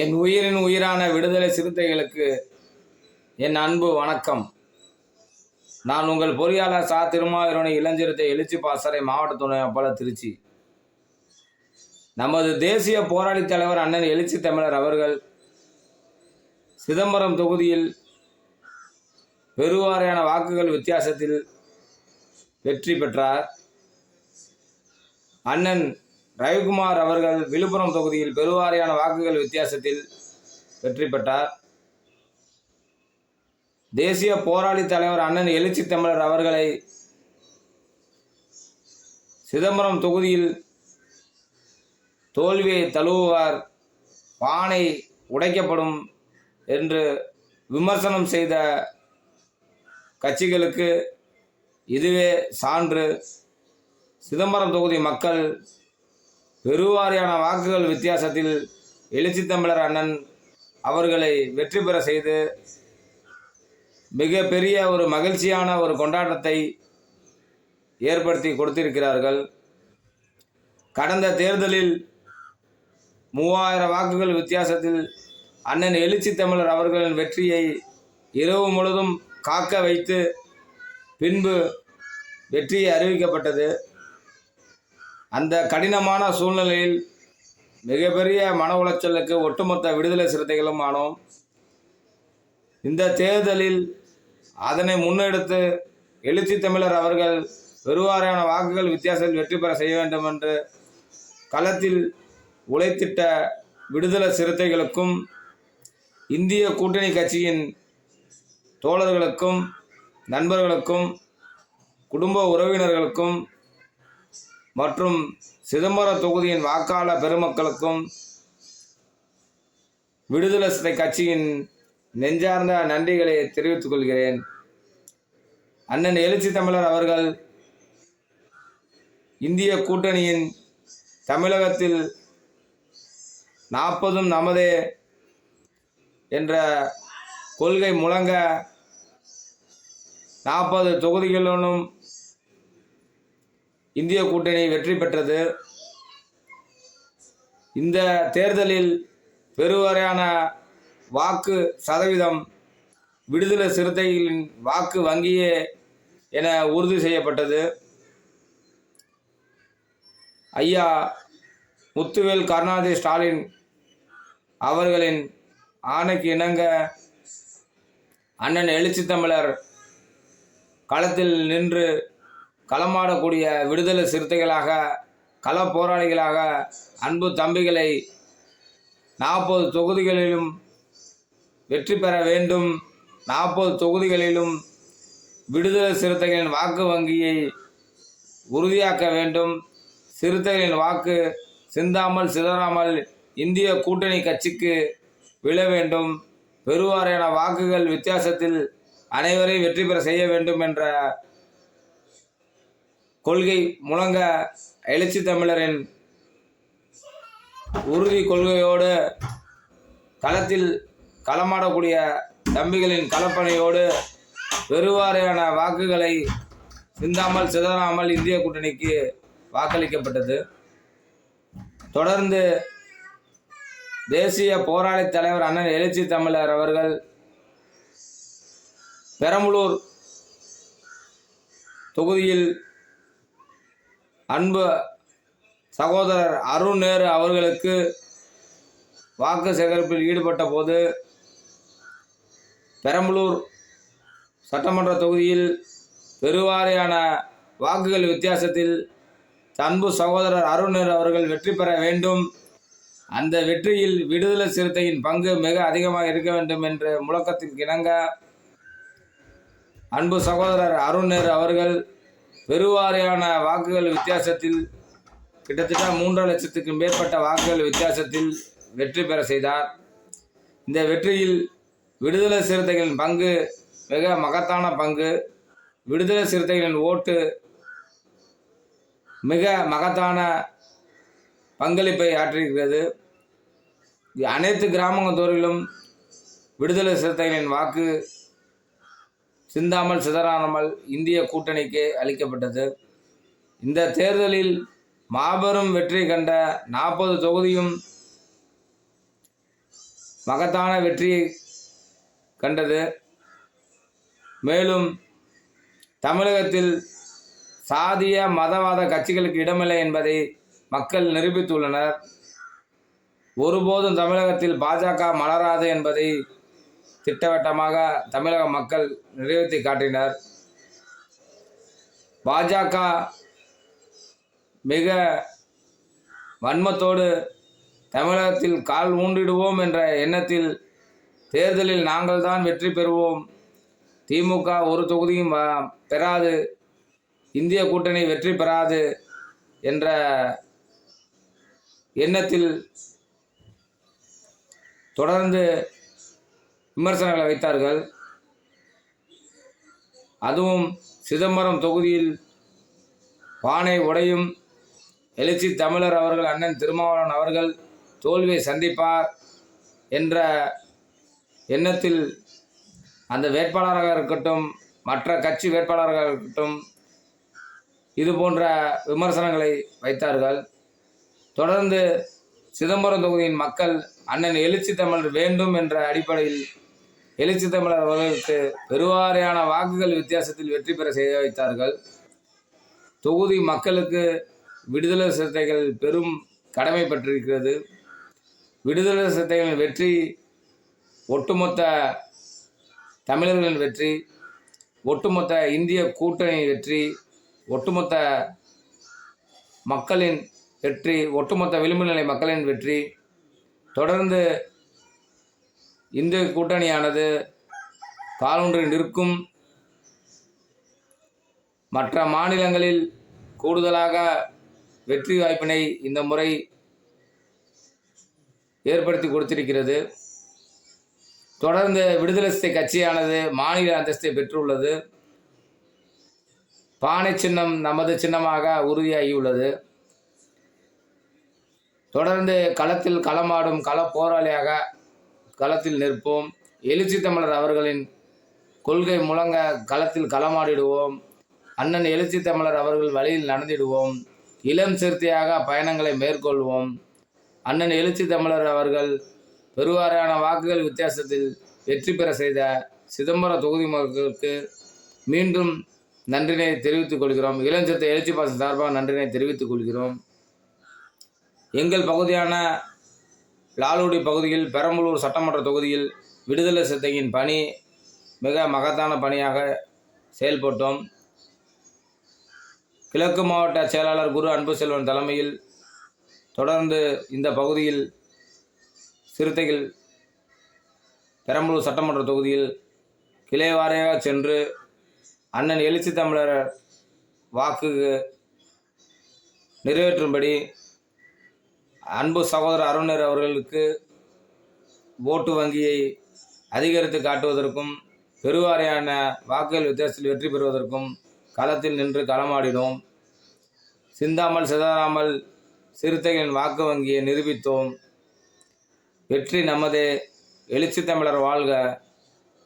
என் உயிரின் உயிரான விடுதலை சிறுத்தைகளுக்கு என் அன்பு வணக்கம். நான் உங்கள் பொறியாளர் சா. திருமாவிரணி இளஞ்சிறுத்தை எழுச்சி பாசறை மாவட்ட துணை அப்பாளர் திருச்சி. நமது தேசிய போராளி தலைவர் அண்ணன் எழுச்சி தமிழர் அவர்கள் சிதம்பரம் தொகுதியில் பெருவாரியான வாக்குகள் வித்தியாசத்தில் வெற்றி பெற்றார். அண்ணன் ரவிக்குமார் அவர்கள் விழுப்புரம் தொகுதியில் பெருவாரியான வாக்குகள் வித்தியாசத்தில் வெற்றி பெற்றார். தேசிய போராளி தலைவர் அண்ணன் எழுச்சி தமிழர் அவர்களை சிதம்பரம் தொகுதியில் தோல்வியை தழுவுவார் பானை உடைக்கப்படும் என்று விமர்சனம் செய்த கட்சிகளுக்கு இதுவே சான்று. சிதம்பரம் தொகுதி மக்கள் பெருவாரியான வாக்குகள் வித்தியாசத்தில் எழுச்சி தமிழர் அண்ணன் அவர்களை வெற்றி பெற செய்து மிகப்பெரிய ஒரு மகிழ்ச்சியான ஒரு கொண்டாட்டத்தை ஏற்படுத்தி கொடுத்திருக்கிறார்கள். கடந்த தேர்தலில் மூவாயிரம் வாக்குகள் வித்தியாசத்தில் அண்ணன் எழுச்சி தமிழர் அவர்களின் வெற்றியை இரவு முழுதும் காக்க வைத்து பின்பு வெற்றி அறிவிக்கப்பட்டது. அந்த கடினமான சூழ்நிலையில் மிகப்பெரிய மன உளைச்சலுக்கு ஒட்டுமொத்த விடுதலை சிறுத்தைகளும் ஆனோம். இந்த தேர்தலில் அதனை முன்னெடுத்து எழுச்சி தமிழர் அவர்கள் பெருவாரியான வாக்குகள் வித்தியாசத்தில் வெற்றி பெற செய்ய வேண்டும் என்று களத்தில் உழைத்திட்ட விடுதலை சிறுத்தைகளுக்கும் இந்திய கூட்டணி கட்சியின் தோழர்களுக்கும் நண்பர்களுக்கும் குடும்ப உறவினர்களுக்கும் மற்றும் சிதம்பரம் தொகுதியின் வாக்காளர் பெருமக்களுக்கும் விடுதலை கட்சியின் நெஞ்சார்ந்த நன்றிகளை தெரிவித்துக் கொள்கிறேன். அண்ணன் எழுச்சி தமிழர் அவர்கள் இந்திய கூட்டணியின் தமிழகத்தில் நாற்பதும் நமதே என்ற கொள்கை முழங்க நாற்பது தொகுதிகளிலும் இந்திய கூட்டணி வெற்றி பெற்றது. இந்த தேர்தலில் பெருவாரியான வாக்கு சதவீதம் விடுதலை சிறுத்தைகளின் வாக்கு வங்கியே என உறுதி செய்யப்பட்டது. ஐயா முத்துவேல் கருணாநிதி ஸ்டாலின் அவர்களின் ஆணைக்கு இணங்க அண்ணன் எழுச்சி தமிழர் களத்தில் நின்று களமாடக்கூடிய விடுதலை சிறுத்தைகளாக கள போராளிகளாக அன்பு தம்பிகளை நாற்பது தொகுதிகளிலும் வெற்றி பெற வேண்டும். நாற்பது தொகுதிகளிலும் விடுதலை சிறுத்தைகளின் வாக்கு வங்கியை உறுதியாக்க வேண்டும். சிறுத்தைகளின் வாக்கு சிந்தாமல் சிதறாமல் இந்திய கூட்டணி கட்சிக்கு விழ வேண்டும். பெருவாரியான வாக்குகள் வித்தியாசத்தில் அனைவரையும் வெற்றி பெற செய்ய வேண்டும் என்ற கொள்கை முழங்க எழுச்சி தமிழரின் உறுதி கொள்கையோடு களத்தில் களமாடக்கூடிய தம்பிகளின் களப்பணியோடு பெருவாரியான வாக்குகளை சிந்தாமல் சிதறாமல் இந்திய கூட்டணிக்கு வாக்களிக்கப்பட்டது. தொடர்ந்து தேசிய போராளி தலைவர் அண்ணன் எழுச்சி தமிழர் அவர்கள் பெரம்பலூர் தொகுதியில் அன்பு சகோதரர் அருண் நேரு அவர்களுக்கு வாக்கு சேகரிப்பில் ஈடுபட்ட போது பெரம்பலூர் சட்டமன்ற தொகுதியில் பெருவாரியான வாக்குகள் வித்தியாசத்தில் அன்பு சகோதரர் அருண் நேரு அவர்கள் வெற்றி பெற வேண்டும். அந்த வெற்றியில் விடுதலை சிறுத்தையின் பங்கு மிக அதிகமாக இருக்க வேண்டும் என்ற முழக்கத்திற்கு இணங்க அன்பு சகோதரர் அருண் நேரு அவர்கள் பெருவாரியான வாக்குகள் வித்தியாசத்தில் கிட்டத்தட்ட மூன்றரை லட்சத்துக்கு மேற்பட்ட வாக்குகள் வித்தியாசத்தில் வெற்றி பெற செய்தார். இந்த வெற்றியில் விடுதலை சிறுத்தைகளின் பங்கு மிக மகத்தான பங்கு. விடுதலை சிறுத்தைகளின் ஓட்டு மிக மகத்தான பங்களிப்பை ஆற்றியிருக்கிறது. அனைத்து கிராமத்தோரிலும் விடுதலை சிறுத்தைகளின் வாக்கு சிந்தாமல் சிதறாமல் இந்திய கூட்டணிக்கு அளிக்கப்பட்டது. இந்த தேர்தலில் மாபெரும் வெற்றி கண்ட நாற்பது தொகுதியும் மகத்தான வெற்றியை கண்டது. மேலும் தமிழகத்தில் சாதிய மதவாத கட்சிகளுக்கு இடமில்லை என்பதை மக்கள் நிரூபித்துள்ளனர். ஒருபோதும் தமிழகத்தில் பாஜக மலராது என்பதை திட்டவட்டமாக தமிழக மக்கள் நிறைவேற்றி காட்டினர். பாஜக மிக வன்மத்தோடு தமிழகத்தில் கால் ஊன்றிடுவோம் என்ற எண்ணத்தில் தேர்தலில் நாங்கள் தான் வெற்றி பெறுவோம். திமுக ஒரு தொகுதியும் வ- பெறாது. இந்திய கூட்டணி வெற்றி பெறாது என்ற எண்ணத்தில் தொடர்ந்து விமர்சனங்களை வைத்தார்கள். அதுவும் சிதம்பரம் தொகுதியில் பானை உடையும் எழுச்சி தமிழர் அவர்கள் அண்ணன் திருமாவளவன் அவர்கள் தோல்வியை சந்திப்பார் என்ற எண்ணத்தில் அந்த வேட்பாளராக இருக்கட்டும் மற்ற கட்சி வேட்பாளராக இருக்கட்டும் இது போன்ற விமர்சனங்களை வைத்தார்கள். தொடர்ந்து சிதம்பரம் தொகுதியின் மக்கள் அண்ணன் எழுச்சி தமிழர் வேண்டும் என்ற அடிப்படையில் எழுச்சி தமிழர் அவர்களுக்கு பெருவாரியான வாக்குகள் வித்தியாசத்தில் வெற்றி பெற செய்ய வைத்தார்கள். தொகுதி மக்களுக்கு விடுதலை சிறுத்தைகள் பெரும் கடமை பெற்றிருக்கிறது. விடுதலை சிறுத்தைகளின் வெற்றி ஒட்டுமொத்த தமிழர்களின் வெற்றி ஒட்டுமொத்த இந்திய கூட்டணி வெற்றி ஒட்டுமொத்த மக்களின் வெற்றி ஒட்டுமொத்த விளிம்பு நிலை மக்களின் வெற்றி தொடர்ந்து இந்த கூட்டணியானது காலொன்று நிற்கும் மற்ற மாநிலங்களில் கூடுதலாக வெற்றி வாய்ப்பினை இந்த முறை ஏற்படுத்தி கொடுத்திருக்கிறது. தொடர்ந்து விடுதலை சிறுத்தை கட்சியானது மாநில அந்தஸ்தை பெற்றுள்ளது. பானை சின்னம் நமது சின்னமாக உறுதியாகியுள்ளது. தொடர்ந்து களத்தில் களமாடும் கள போராளியாக களத்தில் நிற்போம். எழுச்சி தமிழர் அவர்களின் கொள்கை முழங்க களத்தில் களமாடிடுவோம். அண்ணன் எழுச்சி தமிழர் அவர்கள் வழியில் நடந்திடுவோம். இளம் சிறுத்தையாக பயணங்களை மேற்கொள்வோம். அண்ணன் எழுச்சி தமிழர் அவர்கள் பெருவாரியான வாக்குகள் வித்தியாசத்தில் வெற்றி பெற செய்த சிதம்பரம் தொகுதி மக்களுக்கு மீண்டும் நன்றினை தெரிவித்துக் கொள்கிறோம். இளஞ்சத்தை எழுச்சி பாசம் சார்பாக நன்றினை தெரிவித்துக் கொள்கிறோம். எங்கள் பகுதியான லாலுடி பகுதியில் பெரம்பலூர் சட்டமன்ற தொகுதியில் விடுதலை சிறுத்தையின் பணி மிக மகத்தான பணியாக செயல்பட்டோம். கிழக்கு மாவட்ட செயலாளர் குரு அன்பு செல்வன் தலைமையில் தொடர்ந்து இந்த பகுதியில் சிறுத்தைகள் பெரம்பலூர் சட்டமன்ற தொகுதியில் கிளைவாரியாக சென்று அண்ணன் எழுச்சி தமிழர் வாக்கு நிறைவேற்றும்படி அன்பு சகோதரர் அருணர் அவர்களுக்கு ஓட்டு வங்கியை அதிகரித்து காட்டுவதற்கும் பெருவாரியான வாக்குகள் வித்தியாசத்தில் வெற்றி பெறுவதற்கும் களத்தில் நின்று களமாடினோம். சிந்தாமல் சிதறாமல் சிறுத்தைகளின் வாக்கு வங்கியை நிரூபித்தோம். வெற்றி நமதே. எழுச்சி தமிழர் வாழ்க.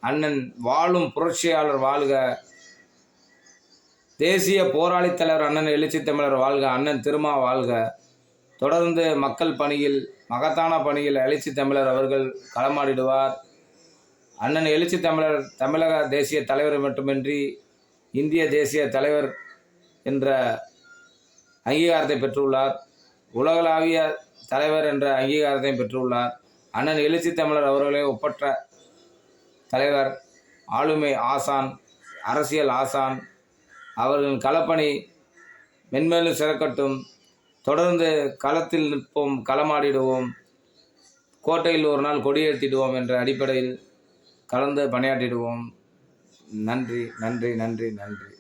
அண்ணன் வாழும் புரட்சியாளர் வாழ்க. தேசிய போராளித் தலைவர் அண்ணன் எழுச்சி தமிழர் வாழ்க. அண்ணன் திருமா வாழ்க. தொடர்ந்து மக்கள் பணியில் மகத்தான பணியில் எழுச்சி தமிழர் அவர்கள் களமாடிடுவார். அண்ணன் எழுச்சி தமிழர் தமிழக தேசிய தலைவர் மட்டுமின்றி இந்திய தேசிய தலைவர் என்ற அங்கீகாரத்தை பெற்றுள்ளார். உலகளாவிய தலைவர் என்ற அங்கீகாரத்தை பெற்றுள்ளார். அண்ணன் எழுச்சி தமிழர் அவர்களே ஒப்பற்ற தலைவர். ஆளுமை ஆசான் அரசியல் ஆசான். அவர்களின் களப்பணி மென்மேலும் சிறக்கட்டும். தொடர்ந்து களத்தில் நிற்போம் களமாடிடுவோம். கோட்டையில் ஒரு நாள் கொடியேற்றிடுவோம் என்ற அடிப்படையில் கலந்து பணியாற்றிடுவோம். நன்றி நன்றி நன்றி நன்றி.